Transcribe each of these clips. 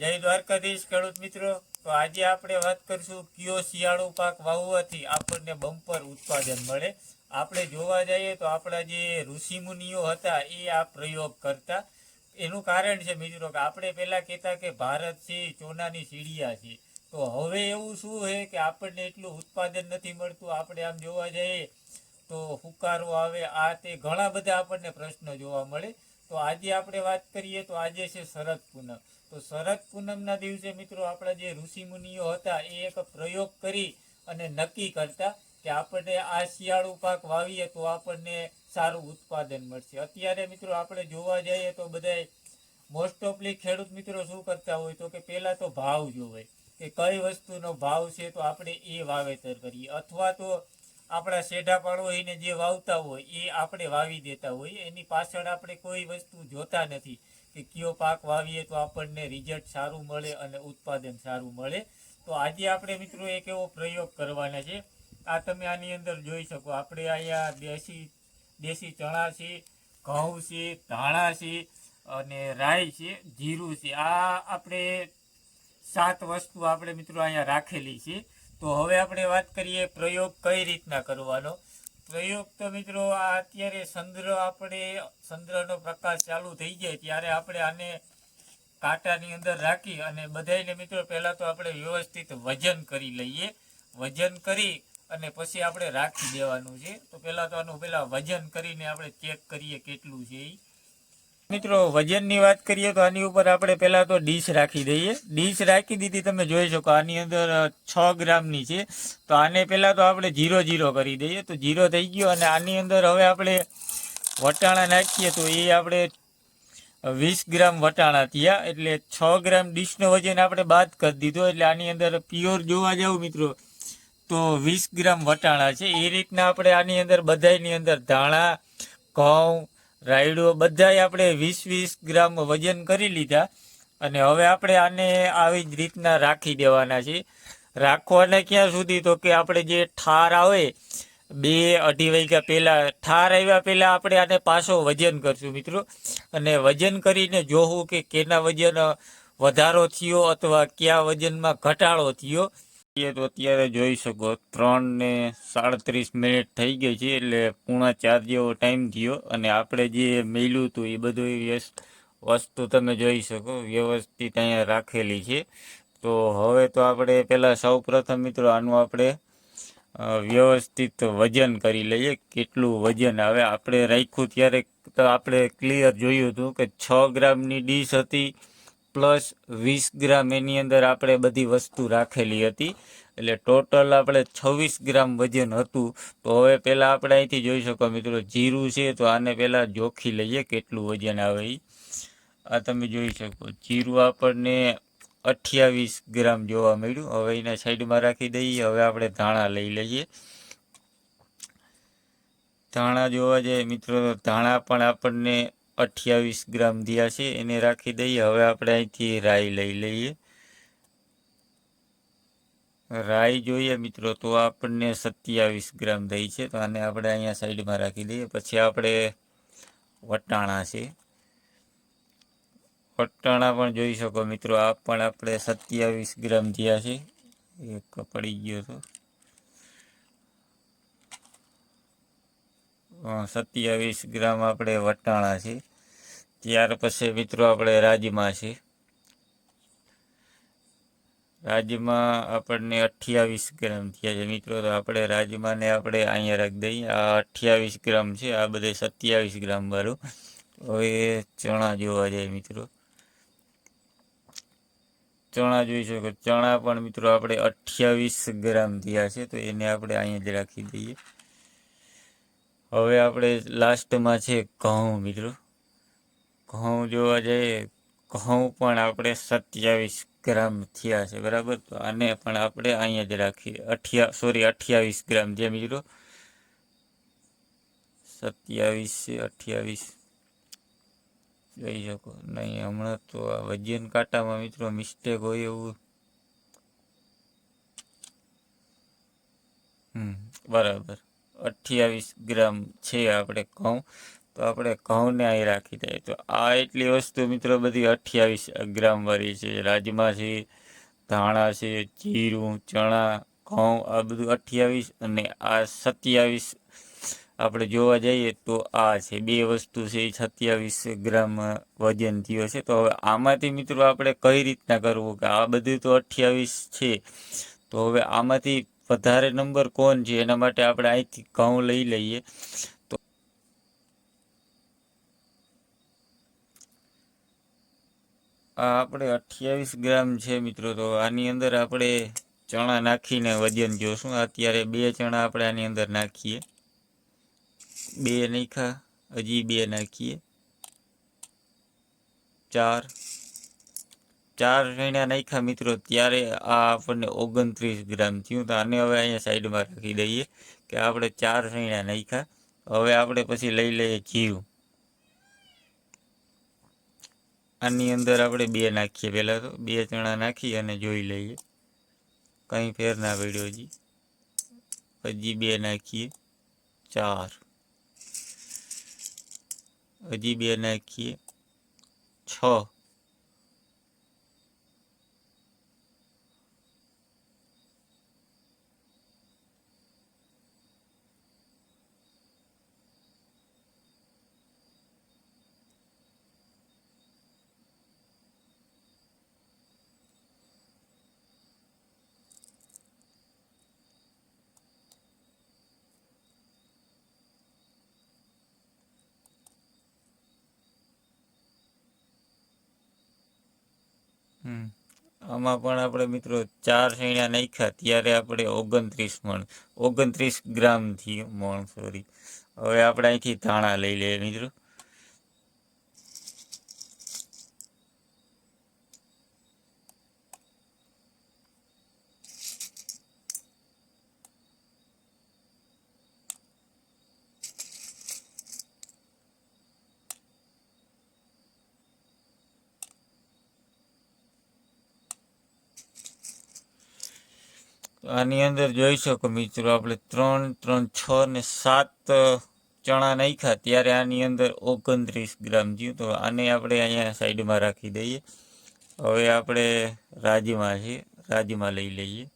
જય દ્વારકાધીશ ખેડૂત મિત્રો. તો આજે આપણે વાત કરીશું કયો શિયાળો પાક વાવવાથી આપણને બમ્પર ઉત્પાદન મળે. આપણે જોવા જઈએ તો આપણા જે ઋષિમુનિઓ હતા એ આ પ્રયોગ કરતા. એનું કારણ છે મિત્રો કે આપણે પહેલાં કહેતા કે ભારત છે, ચોનાની સીડિયા છે. તો હવે એવું શું છે કે આપણને એટલું ઉત્પાદન નથી મળતું. આપણે આમ જોવા જઈએ તો હુકારો આવે, આ તે ઘણા બધા આપણને પ્રશ્નો જોવા મળે. તો આજે આપણે વાત કરીએ તો આજે છે શરદ પૂનમ. તો શરદ પૂનમના દિવસે મિત્રો આપણા જે ઋષિમુનિઓ હતા, એ એક પ્રયોગ કરી અને નક્કી કરતા કે આપણને આ શિયાળુ પાક વાવીએ તો આપણને સારું ઉત્પાદન મળશે. અત્યારે મિત્રો આપણે જોવા જઈએ તો બધાય મોસ્ટ ઓફલી ખેડૂત મિત્રો શું કરતા હોય તો કે પહેલાં તો ભાવ જોવે કે કઈ વસ્તુનો ભાવ છે તો આપણે એ વાવેતર કરીએ. અથવા તો આપણા શેઢા પાડોઈને જે વાવતા હોય, એ આપણે વાવી દેતા હોઈએ. એની પાછળ આપણે કોઈ વસ્તુ જોતા નથી કે કયો પાક વાવીએ તો આપણને રિઝલ્ટ સારું મળે અને ઉત્પાદન સારું મળે. તો આજે આપણે મિત્રો એક એવો પ્રયોગ કરવાના છે. આ તમે આની અંદર જોઈ શકો. આપણે અહીંયા દેશી દેશી ચણા છે, ઘઉં છે, ધાણા છે અને રાઈ છે, જીરું છે. આ આપણે સાત વસ્તુ આપણે મિત્રો અહીંયા રાખેલી છે. તો હવે આપણે વાત કરીએ પ્રયોગ કઈ રીતના કરવાનો? પ્રયોગ તો મિત્રો આ અત્યારે ચંદ્ર આપણે, ચંદ્રનો પ્રકાશ ચાલુ થઈ જાય ત્યારે આપણે આને કાંટાની અંદર રાખી અને બધાયને મિત્રો પહેલાં તો આપણે વ્યવસ્થિત વજન કરી લઈએ. વજન કરી અને પછી આપણે રાખી દેવાનું છે. તો પહેલાં તો આનું પહેલાં વજન કરીને આપણે ચેક કરીએ કેટલું છે એ મિત્રો, વજનની વાત કરીએ તો આની ઉપર આપણે પહેલા તો ડીશ રાખી દઈએ. ડીશ રાખી દીધી તમે જોઈ શકો, આની અંદર છ ગ્રામની છે. તો આને પહેલા તો આપણે જીરો જીરો કરી દઈએ. તો જીરો થઈ ગયો અને આની અંદર હવે આપણે વટાણા નાખીએ તો એ આપણે વીસ ગ્રામ વટાણા થયા. એટલે છ ગ્રામ ડીશનું વજન આપણે બાદ કરી દીધો. એટલે આની અંદર પ્યોર જોવા જાવ મિત્રો, તો વીસ ગ્રામ વટાણા છે. એ રીતના આપણે આની અંદર બધાયની અંદર ધાણા, ઘઉં રાયડો બધાય આપણે વીસ વીસ ગ્રામ વજન કરી લીધા અને હવે આપણે આને આવી જ રીતના રાખી દેવાના છે રાખવાના ક્યાં સુધી? તો કે આપણે જે ઠાર આવે, બે અઢી વાગ્યા પહેલાં, ઠાર આવ્યા પહેલાં આપણે આને પાછો વજન કરશું મિત્રો. અને વજન કરીને જોવું કે કેના વજન વધારો થયો અથવા કયા વજનમાં ઘટાડો થયો. એ તો અત્યારે જોઈ શકો, ત્રણ ને સાડત્રીસ મિનિટ થઈ ગઈ છે, એટલે પૂણા ચાર જેવો ટાઈમ થયો. અને આપણે જે મેલ્યું હતું, એ બધું વસ્તુ તમે જોઈ શકો, વ્યવસ્થિત અહીંયા રાખેલી છે. તો હવે તો આપણે પહેલાં સૌ મિત્રો આનું આપણે વ્યવસ્થિત વજન કરી લઈએ, કેટલું વજન આવે. આપણે રાખ્યું ત્યારે તો આપણે ક્લિયર જોયું હતું કે છ ગ્રામની ડીશ હતી પ્લસ વીસ ગ્રામ એની અંદર આપણે બધી વસ્તુ રાખેલી હતી. એટલે ટોટલ આપણે છવ્વીસ ગ્રામ વજન હતું. તો હવે પહેલાં આપણે અહીંથી જોઈ શકો મિત્રો, જીરું છે તો આને પહેલાં જોખી લઈએ કેટલું વજન આવે એ આ તમે જોઈ શકો, જીરું આપણને અઠ્યાવીસ ગ્રામ જોવા મળ્યું. હવે એને સાઈડમાં રાખી દઈએ, હવે આપણે ધાણા લઈ લઈએ. ધાણા જોવા જઈએ મિત્રો ધાણા પણ આપણને અઠ્યાવીસ ગ્રામ થયા છે, એને રાખી દઈએ. હવે આપણે અહીંથી રાઈ લઈ લઈએ. રાઈ જોઈએ મિત્રો, તો આપણને સત્યાવીસ ગ્રામ થઈ છે, તો આને આપણે અહીંયા સાઈડમાં રાખી દઈએ. પછી આપણે વટાણા છે. વટાણા પણ જોઈ શકો મિત્રો, આ પણ આપણે સત્યાવીસ ગ્રામ થયા છે. એક પડી ગયો તો. સત્યાવીસ ગ્રામ આપણે વટાણા છે. ત્યાર પછી મિત્રો આપણે રાજમા છે રાજ્યમાં આપણને અઠ્યાવીસ ગ્રામ થયા છે. મિત્રો, તો આપણે રાજમાને આપણે અહીંયા રાખી દઈએ. આ અઠ્યાવીસ ગ્રામ છે. આ બધે સત્યાવીસ ગ્રામ વાળું. હવે ચણા જોવા જાય મિત્રો. ચણા જોઈ શકો. ચણા પણ મિત્રો આપણે અઠ્યાવીસ ગ્રામ થયા છે. તો એને આપણે અહીંયા જ રાખી દઈએ. હવે આપણે લાસ્ટમાં છે ઘઉં, મિત્રો. ઘઉં જોવા જઈએ, ઘઉં પણ આપણે સત્યાવીસ ગ્રામ થયા છે, બરાબર? તો આને પણ આપણે અહીંયા જ રાખીએ. અઠ્યા સોરી અઠ્યાવીસ ગ્રામ જે મિત્રો સત્યાવીસ છે, અઠ્યાવીસ. જોઈ શકો. નહીં, હમણાં તો આ વજન કાંટામાં મિત્રો મિસ્ટેક હોય એવું. બરાબર. અઠ્યાવીસ ગ્રામ છે આપણે ઘઉં. તો આપણે ઘઉંને અહીં રાખી દઈએ. તો આ એટલી વસ્તુ મિત્રો બધી અઠ્યાવીસ ગ્રામવાળી છે. રાજમા છે, ધાણા છે, જીરું, ચણા, ઘઉં, આ બધું અઠ્યાવીસ અને આ સત્યાવીસ આપણે જોવા જઈએ તો આ છે. બે વસ્તુ છે એ સત્યાવીસ ગ્રામ વજન થયો છે. તો હવે આમાંથી મિત્રો આપણે કઈ રીતના કરવું કે આ બધું તો અઠ્યાવીસ છે. તો હવે આમાંથી વધારે નંબર કોણ છે? એના માટે આપણે અહીંથી ઘઉં લઈ લઈએ તો આ આપણે અઠ્યાવીસ ગ્રામ છે મિત્રો, તો આની અંદર આપણે ચણા નાખીને વજન જોશું. અત્યારે બે ચણા આપણે આની અંદર નાખીએ. બે નાખ્યા હજી બે નાખીએ. ચાર. ચાર ચણા નાખ્યા મિત્રો, ત્યારે આ આપણને ઓગણત્રીસ ગ્રામ થયું. તો આને હવે અહીંયા સાઈડમાં રાખી દઈએ કે આપણે ચાર ચણા નાખ્યા. હવે આપણે પછી લઈ લઈએ જીરું. આની અંદર આપણે બે નાખીએ. પહેલાં તો બે ચણા નાખી અને જોઈ લઈએ. કંઈ ફેર ના પડ્યો હજી. હજી બે નાખીએ. ચાર. હજી બે નાખીએ. છ. આમાં પણ આપણે મિત્રો ચાર સૈણા નાખ્યા, ત્યારે આપણે ઓગણત્રીસ મણ, ઓગણત્રીસ ગ્રામથી મણ સોરી હવે આપણે અહીંથી ધાણા લઈ લઈએ મિત્રો. આની અંદર જોઈ શકો મિત્રો, આપણે ત્રણ ત્રણ, છ ને સાત ચણા નાખ્યા. ત્યારે આની અંદર ઓગણત્રીસ ગ્રામ થયું. તો આને આપણે અહીંયા સાઈડમાં રાખી દઈએ. હવે આપણે રાજમાં છે. રાજમાં લઈ લઈએ.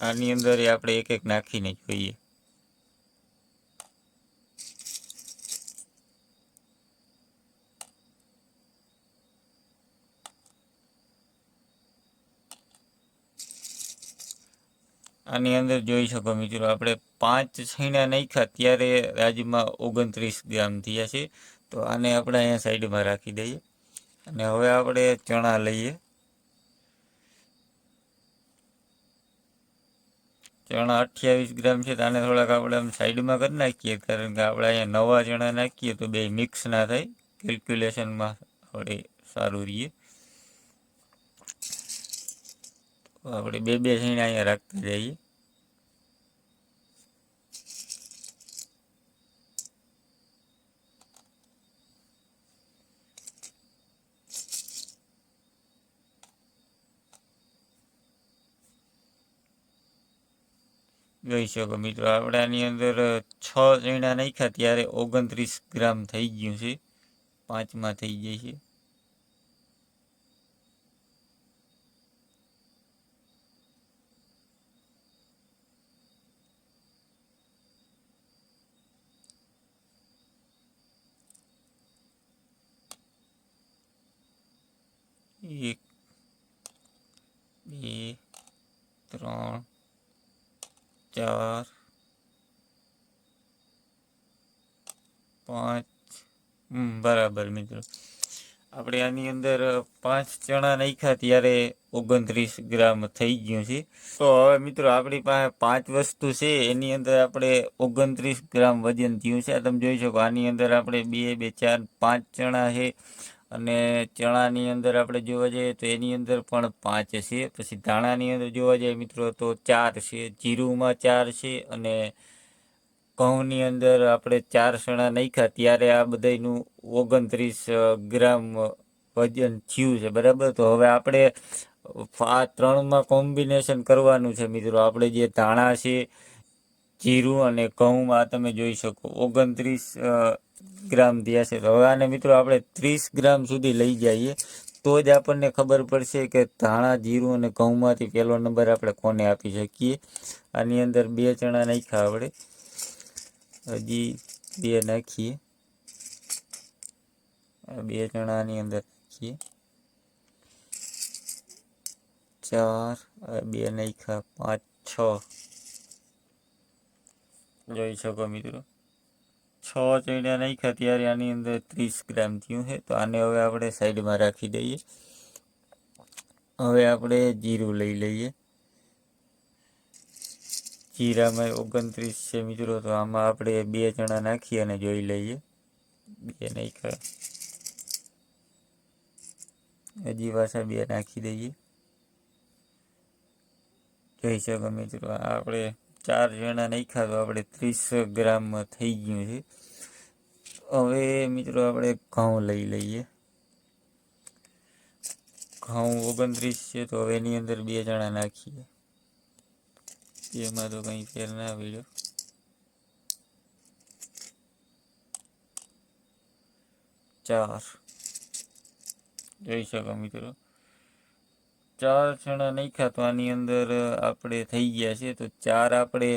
આની અંદર આપણે એક એક નાખીને જોઈએ. આની અંદર જોઈ શકો મિત્રો, આપણે પાંચ છૈણા નાખ્યા ત્યારે રાજમાં ઓગણત્રીસ ગ્રામ થયા છે. તો આને આપણે અહીંયા સાઈડમાં રાખી દઈએ. અને હવે આપણે ચણા લઈએ. ચણા અઠ્યાવીસ ગ્રામ છે, તો આને થોડાક આપણે આમ સાઈડમાં કરી નાખીએ, કારણ કે આપણે અહીંયા નવા ચણા નાખીએ તો બે મિક્સ ના થાય. કેલ્ક્યુલેશનમાં આપણે સારું રહીએ. તો આપણે બે બે છૈણા અહીંયા રાખતા જઈએ જોઈ શકો મિત્રો, આપણે આની અંદર છ ઝીણા નાખ્યા, ત્યારે ઓગણત્રીસ ગ્રામ થઈ ગયું છે. પાંચમાં થઈ જાય છે. એક બે ત્રણ ચાર પાંચ હમ બરાબર મિત્રો આપણે આની અંદર પાંચ ચણા નાખ્યા ત્યારે ઓગણત્રીસ ગ્રામ થઈ ગયું છે. તો હવે મિત્રો આપણી પાસે પાંચ વસ્તુ છે. એની અંદર આપણે ઓગણત્રીસ ગ્રામ વજન થયું છે. આ તમે જોઈ શકો, આની અંદર આપણે બે બે, ચાર, પાંચ ચણા છે. અને ચણાની અંદર આપણે જોવા જઈએ તો એની અંદર પણ પાંચ છે. પછી ધાણાની અંદર જોવા જઈએ મિત્રો તો ચાર છે. જીરુંમાં ચાર છે અને ઘઉંની અંદર આપણે ચાર ચણા નાખ્યા. ત્યારે આ બધાનું ઓગણત્રીસ ગ્રામ વજન થયું છે. બરાબર? તો હવે આપણે આ ત્રણમાં કોમ્બિનેશન કરવાનું છે મિત્રો. આપણે જે ધાણા છે જીરું અને ઘઉંમાં તમે જોઈ શકો. ઓગણત્રીસ ગ્રામ થયા છે. હવે આને મિત્રો આપણે ત્રીસ ગ્રામ સુધી લઈ જઈએ. તો જ આપણને ખબર પડશે કે ધાણા, જીરું અને ઘઉંમાંથી પહેલો નંબર આપણે કોને આપી શકીએ? આની અંદર બે ચણા નાખ્યા આપણે. હજી બે નાખીએ. બે ચણા આની અંદર નાખીએ. ચાર બે નાખ્યા, પાંચ, છ. જોઈ શકો મિત્રો. છ ચણા નાખ્યા ત્યારે આની અંદર ત્રીસ ગ્રામ થયું છે. તો આને હવે આપણે સાઈડમાં રાખી દઈએ. હવે આપણે જીરું લઈ લઈએ. જીરામાં ઓગણત્રીસ છે મિત્રો, તો આમાં આપણે બે ચણા નાખી અને જોઈ લઈએ. બે નાખ્યા હજી પાછા બે નાખી દઈએ. જોઈ શકો મિત્રો આપણે ચાર જણા નાખ્યા તો આપણે ત્રીસ ગ્રામ થઈ ગયું છે હવે મિત્રો આપણે ઘઉં લઈ લઈએ ઘઉં ઓગણત્રીસ છે તો હવે એની અંદર બે જણા નાખીએ। એમાં તો કંઈ ફેર ના પડ્યો। ચાર। જોઈ શકો મિત્રો। ચાર ચણા નાખ્યા તો આની અંદર આપણે થઈ ગયા છે તો ચાર આપણે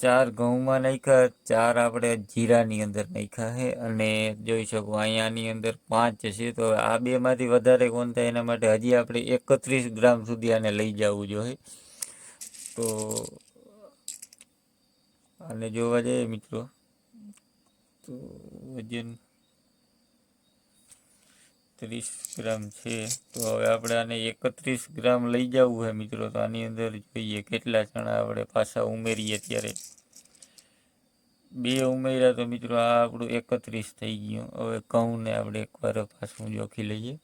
ચાર ઘઉંમાં નાખ્યા, ચાર આપણે જીરાની અંદર નાખ્યા છે. અને જોઈ શકો અહીંયાની અંદર પાંચ છે. તો આ બેમાંથી વધારે કોણ થાય એના માટે હજી આપણે એકત્રીસ ગ્રામ સુધી આને લઈ જવું જોઈએ. તો અને જોવા જઈએ મિત્રો. તો વજન ત્રીસ ગ્રામ છે. તો હવે આપણે આને એકત્રીસ ગ્રામ લઈ જવું છે મિત્રો. તો આની અંદર જોઈએ કેટલા ચણા આપણે પાછા ઉમેરીએ ત્યારે. બે ઉમેર્યા તો મિત્રો આ આપણું એકત્રીસ થઈ ગયું. હવે ઘઉંને આપણે એકવાર પાછું જોખી લઈએ.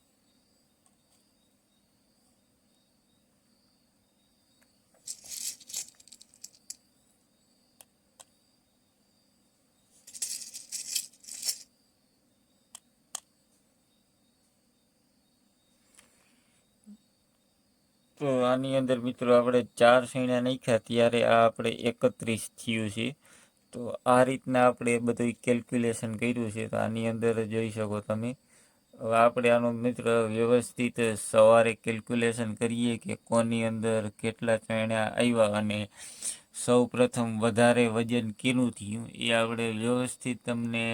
તો આની અંદર મિત્રો આપણે ચાર સૈણા નાખ્યા ત્યારે આ આપણે એકત્રીસ થયું છે. તો આ રીતના આપણે બધું કેલ્ક્યુલેશન કર્યું છે. તો આની અંદર જોઈ શકો તમે. હવે આપણે આનો મિત્ર વ્યવસ્થિત સવારે કેલ્ક્યુલેશન કરીએ કે કોની અંદર કેટલા ચણ્યા આવ્યા અને સૌ પ્રથમ વધારે વજન કેનું થયું એ આપણે વ્યવસ્થિત તમને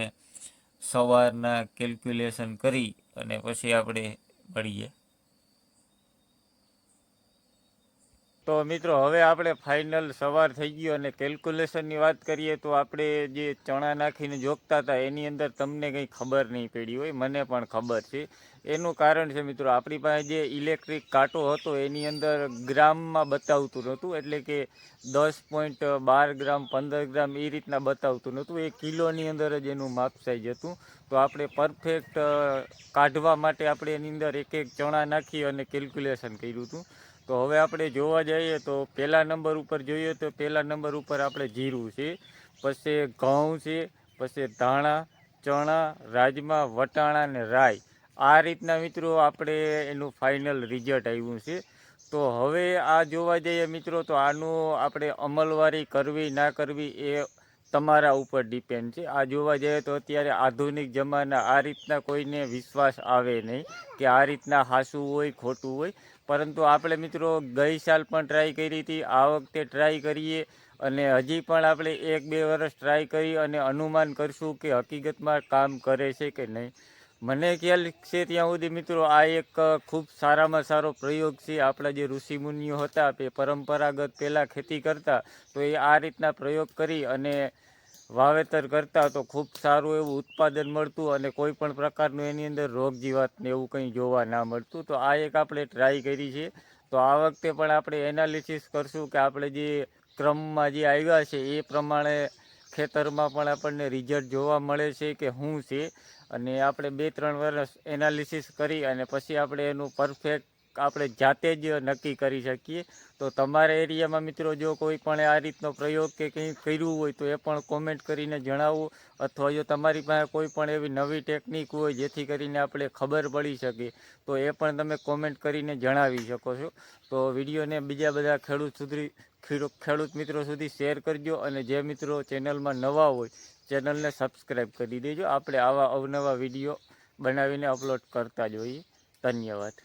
સવારના કેલ્ક્યુલેશન કરી અને પછી આપણે મળીએ. તો મિત્રો, હવે આપણે ફાઇનલ સવાર થઈ ગયો અને કેલ્ક્યુલેશનની વાત કરીએ તો આપણે જે ચણા નાખીને જોગતા હતા, એની અંદર તમને કંઈ ખબર નહીં પડી હોય, મને પણ ખબર છે. એનું કારણ છે મિત્રો, આપણી પાસે જે ઇલેક્ટ્રિક કાંટો હતો, એની અંદર ગ્રામમાં બતાવતું નહોતું, એટલે કે દસ પોઈન્ટ બાર ગ્રામ, પંદર ગ્રામ એ રીતના બતાવતું નહોતું. એ કિલોની અંદર જ એનું માપ સાઈઝ હતું. તો આપણે પરફેક્ટ કાઢવા માટે આપણે એની અંદર એક એક ચણા નાખી અને કેલ્ક્યુલેશન કર્યું હતું. તો હવે આપણે જોવા જઈએ તો પહેલા નંબર ઉપર જોઈએ તો પહેલા નંબર ઉપર આપણે જીરું છે, પછી ઘઉં છે, પછી ધાણા, ચણા, રાજમા, વટાણા ને રાઈ. આ રીતના મિત્રો આપણે એનું ફાઇનલ રિઝલ્ટ આવ્યું છે. તો હવે આ જોવા જઈએ મિત્રો તો આનું આપણે અમલવારી કરવી, ના કરવી એ તમારા ઉપર ડિપેન્ડ છે. આ જોવા જઈએ તો અત્યારે આધુનિક જમાના, આ રીતના કોઈને વિશ્વાસ આવે નહીં કે આ રીતના હાસું હોય, ખોટું હોય. પરંતુ આપણે મિત્રો ગઈ સાલ પણ ટ્રાય કરી હતી, આ વખતે ટ્રાય કરીએ અને હજી પણ આપણે એક બે વર્ષ ટ્રાય કરી અને અનુમાન કરશું કે હકીકતમાં કામ કરે છે કે નહીં. મને ખ્યાલ છે ત્યાં સુધી મિત્રો આ એક ખૂબ સારામાં સારો પ્રયોગ છે. આપણા જે ઋષિમુનિઓ હતા, તે પરંપરાગત પહેલાં ખેતી કરતા, તો એ આ રીતના પ્રયોગ કરી અને વાવેતર કરતા તો ખૂબ સારું એવું ઉત્પાદન મળતું અને કોઈ પણ પ્રકારનું એની અંદર રોગ જીવાતને એવું કંઈ જોવા ના મળતું. તો આ એક આપણે ટ્રાય કરી છે. તો આ વખતે પણ આપણે એનાલિસિસ કરશું કે આપણે જે ક્રમમાં જે આવ્યા છે, એ પ્રમાણે ખેતરમાં પણ આપણને રિઝલ્ટ જોવા મળે છે કે શું છે. અને આપણે બે ત્રણ વર્ષ એનાલિસિસ કરી અને પછી આપણે એનું પરફેક્ટ આપણે જાતે જ નક્કી કરી શકીએ. તો તમારા એરિયામાં મિત્રો જો કોઈ પણ આ રીતનો પ્રયોગ કે કંઈ કર્યું હોય તો એ પણ કોમેન્ટ કરીને જણાવો. અથવા જો તમારી પાસે કોઈ પણ એવી નવી ટેકનિક હોય જેથી કરીને આપણે ખબર પડી શકે, તો એ પણ તમે કોમેન્ટ કરીને જણાવી શકો છો. તો વિડીયોને બીજા બધા ખેડૂત સુધી ખેડૂ- ખેડૂત મિત્રો સુધી શેર કરજો અને જે મિત્રો ચેનલમાં નવા હોય ચેનલને સબસ્ક્રાઈબ કરી દેજો. આપણે આવા અવનવા વીડિયો બનાવીને અપલોડ કરતા જ હોઈએ. ધન્યવાદ.